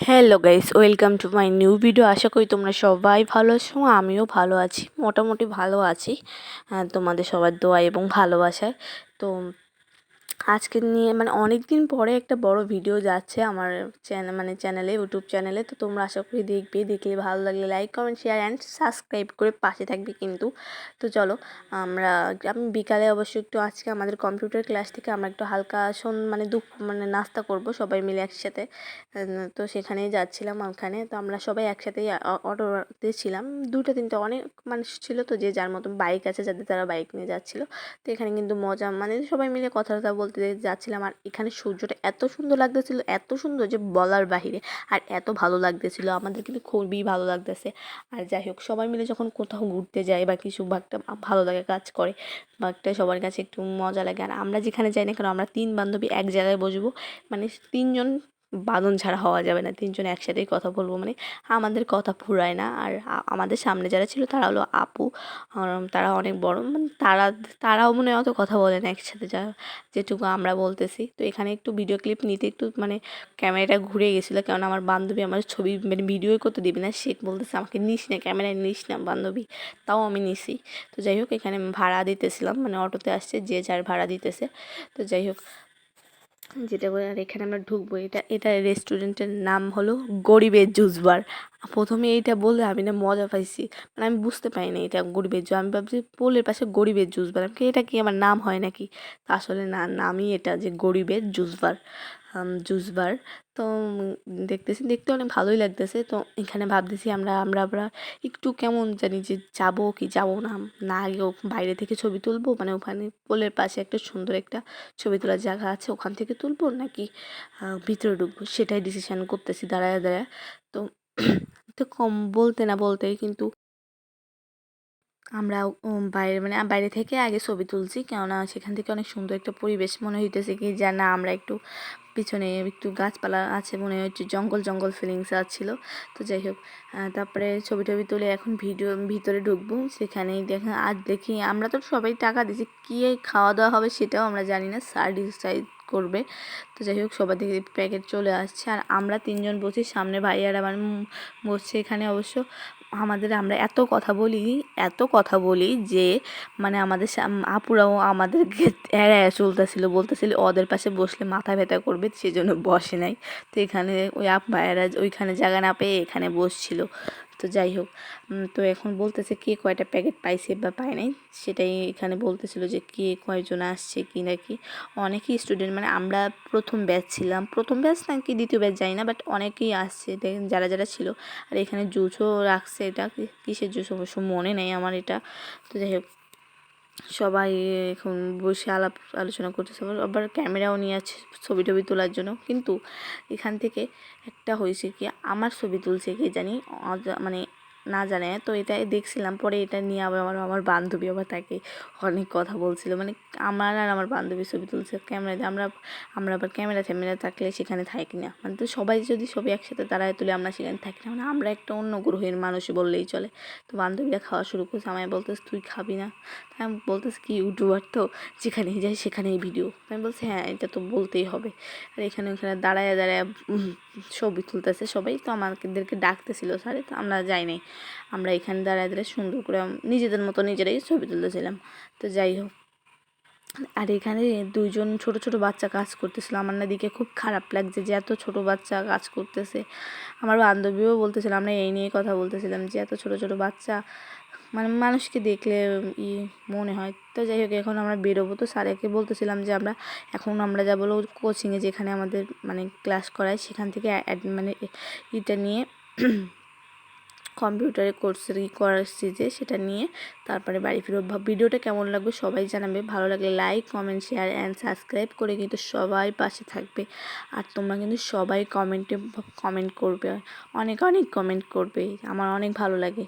Hello guys welcome to my new video আশা করি তোমরা সবাই ভালো আছো, আমিও ভালো আছি, মোটামুটি ভালো আছি। হ্যাঁ তোমাদের সবার দোয়া এবং ভালোবাসায় তো আজকে নিয়ে মানে অনেক দিন পরে একটা বড় ভিডিও যাচ্ছে আমার চ্যানেল মানে চ্যানেলে ইউটিউব চ্যানেলে তো তোমরা আশা করি দেখবে, দেখলে ভালো লাগলে like comment share and subscribe করে পাশে থাকবে কিন্তু। তো চলো, আমরা আমি বিকালে অবশ্য একটু আজকে আমাদের কম্পিউটার ক্লাস থেকে আমরা একটু হালকা শোন মানে দুপ মানে নাস্তা করব সবাই মিলে একসাথে। তো সেখানেই যাচ্ছিলাম ওখানে। তো আমরা সবাই একসাথেই অটোতে ছিলাম। দুটো তিনটে অনেক মানুষ ছিল তো যে যার মতন বাইক আছে যাদের তারা বাইক নিয়ে যাচ্ছিল। তো এখানে কিন্তু মজা মানে সবাই মিলে কথা টথা বলতে যাচ্ছিলাম আর এখানে সূর্যটা এত সুন্দর লাগতেছিল, এত সুন্দর যে বলার বাহিরে আর এত ভালো লাগতেছিল। আমাদের কিন্তু খুবই ভালো লাগতেছে। আর যাই হোক, সবাই মিলে যখন কোথাও ঘুরতে যায় বা কিছু একটা ভালো লাগে কাজ করে একটা সবার কাছে একটু মজা লাগে, আর আমরা যেখানে যাই না কেন আমরা তিন বান্ধবী এক জায়গায় বসবো। মানে তিনজন বাঁধন ছাড়া হওয়া যাবে না। তিনজন একসাথেই কথা বলব মানে আমাদের কথা ফুরায় না। আর আমাদের সামনে যারা ছিল তারা হলো আপু তারা অনেক বড়। মানে তারা, তারাও মনে অত কথা বলে না একসাথে যা, যেটুকু আমরা বলতেছি। তো এখানে একটু ভিডিও ক্লিপ নিতে একটু মানে ক্যামেরাটা ঘুরে গেছিল। কারণ আমার বান্ধবী আমার ছবি মানে ভিডিও করতে দিবে না। সে বলতেছে, আমাকে নিস না ক্যামেরায় নিস না বান্ধবী। তাও আমি নিছি। তো যাই হোক, এখানে ভাড়া দিতেছিলাম। মানে অটোতে আসছে, যে যার ভাড়া দিতেছে। তো যাই হোক যেটা বলে, আর এখানে আমরা ঢুকবো, এটা এটা রেস্টুরেন্টের নাম হলো গরিবের জুস বার প্রথমে এইটা বলে আমি না মজা পাইছি মানে আমি বুঝতে পারিনি এটা গরিবের জুস আমি ভাবছি পোলের পাশে গরিবের জুস বার আমি এটা কি আমার নাম হয় নাকি? আসলে না, নামই এটা যে গরিবের জুস বার জুস বার তো দেখতেছি, দেখতে অনেক ভালোই লাগতেছে। তো, এখানে ভাবতেছি আমরা আমরা আমরা একটু কেমন জানি যে যাব কি যাব না। না আগেও বাইরে থেকে ছবি তুলবো। মানে ওখানে পোলের পাশে একটা সুন্দর একটা ছবি তোলার জায়গা আছে। ওখান থেকে তুলবো নাকি ভিতরে ঢুকবো? সেটাই ডিসিশন করতেছি দাঁড়ায় দাঁড়ায়। তো তো কম বলতে না বলতে কিন্তু আমরা বাইরে মানে বাইরে থেকে আগে ছবি তুলছি। কেননা সেখান থেকে অনেক সুন্দর একটা পরিবেশ মনে হইতেছে কি যা না, আমরা একটু পিছনে একটু গাছপালা আছে, মনে হচ্ছে জঙ্গল জঙ্গল ফিলিংস আসছিল তো যাই হোক তারপরে ছবি টবি তুলে এখন ভিডিও, ভিতরে ঢুকবো। সেখানেই দেখেন, আজ দেখি আমরা তো সবাই টাকা দিচ্ছি কী খাওয়া দাওয়া হবে সেটাও আমরা জানি না, স্যার ডিসাইড করবে। তো যাই হোক, সবার দিকে প্যাকেট চলে আসছে। আর আমরা তিনজন বসি, সামনে ভাইয়ার আমার বসছে এখানে অবশ্য। আমাদের আমরা এত কথা বলি, এত কথা বলি যে মানে আমাদের আপুরাও আমাদেরকে এড়ায় চলতেছিল, বলতেছিল ওদের পাশে বসলে মাথা ব্যথা করবে, সেজন্য বসে নাই। তো এখানে ওই আপ ভাইয়েরা ওইখানে জায়গা না পেয়ে এখানে বসছিল। তো যাই হোক তো এখন বলতেছে কে কয়টা প্যাকেট পাইছে বা পায় নাই, সেটাই এখানে বলতেছিল যে কে কয়জন আসছে কি না কি। অনেকেই স্টুডেন্ট মানে আমরা প্রথম ব্যাচ ছিলাম, প্রথম ব্যাচ না কি দ্বিতীয় ব্যাচ যাই না বাট অনেকেই আসছে, দেখেন যারা যারা ছিল। আর এখানে জুসও রাখছে এটা কিসের জুস? অবশ্য মনে নেই আমার এটা। তো যাই হোক সবাই এখন বসে আলাপ আলোচনা করতেছে, আবার- আবার ক্যামেরাও নিয়ে আছে ছবি টবি তোলার জন্য। কিন্তু এখান থেকে একটা হয়েছে কি, আমার ছবি তুলছে কে জানি মানে না জানে। তো এটা দেখছিলাম, পরে এটা নিয়ে আবার আমার আমার বান্ধবী আবার তাকে অনেক কথা বলছিল। মানে আমার আর আমার বান্ধবী ছবি তুলছে ক্যামেরাতে। আমরা আমরা আবার ক্যামেরা ট্যামেরা থাকলে সেখানে থাকি না। মানে তো সবাই যদি ছবি একসাথে দাঁড়ায় তুলে, আমরা সেখানে থাকি না। মানে আমরা একটা অন্য গ্রহের মানুষ বললেই চলে। তো বান্ধবীরা খাওয়া শুরু করছে। আমায় বলতেছে, তুই খাবি না? তাই আমি বলতেছি, কি ইউটিউবার তো? যেখানেই যাই সেখানেই ভিডিও আমি বলছি হ্যাঁ এটা তো বলতেই হবে। আর এখানে, ওখানে দাঁড়ায় দাঁড়ায় ছবি তুলতেছে সবাই। তো আমাদেরকে ডাকতেছিল স্যারে তো আমরা যাই নাই। আমরা এখানে দাঁড়ায় দাঁড়ায় সুন্দর করে নিজেদের মতো নিজেরাই ছবি তুলতেছিলাম। তো যাই হোক। আর এখানে দুইজন ছোট ছোট বাচ্চা কাজ করতেছিল। আমার না দিকে খুব খারাপ লাগছে যে এত ছোট বাচ্চা কাজ করতেছে। আমার বান্ধবীও বলতেছিল, আমরা এই নিয়ে কথা বলতেছিলাম যে এত ছোট ছোট বাচ্চা মানে মানুষকে দেখলে ই মনে হয়। তো যাই হোক, এখন আমরা বেরোবো। তো স্যারকে বলতেছিলাম যে আমরা এখন আমরা যাব হলো কোচিংয়ে যেখানে আমাদের মানে ক্লাস করায়, সেখান থেকে মানে ইটা নিয়ে কম্পিউটারে কোর্সের ই করাচ্ছি যে সেটা নিয়ে তারপরে বাড়ি ফিরব। ভিডিওটা কেমন লাগবে সবাই জানাবে। ভালো লাগলে like comment share and subscribe করে কিন্তু সবাই পাশে থাকবে। আর তোমরা কিন্তু সবাই কমেন্টে কমেন্ট করবে। অনেক অনেক কমেন্ট করবে। আমার অনেক ভালো লাগে।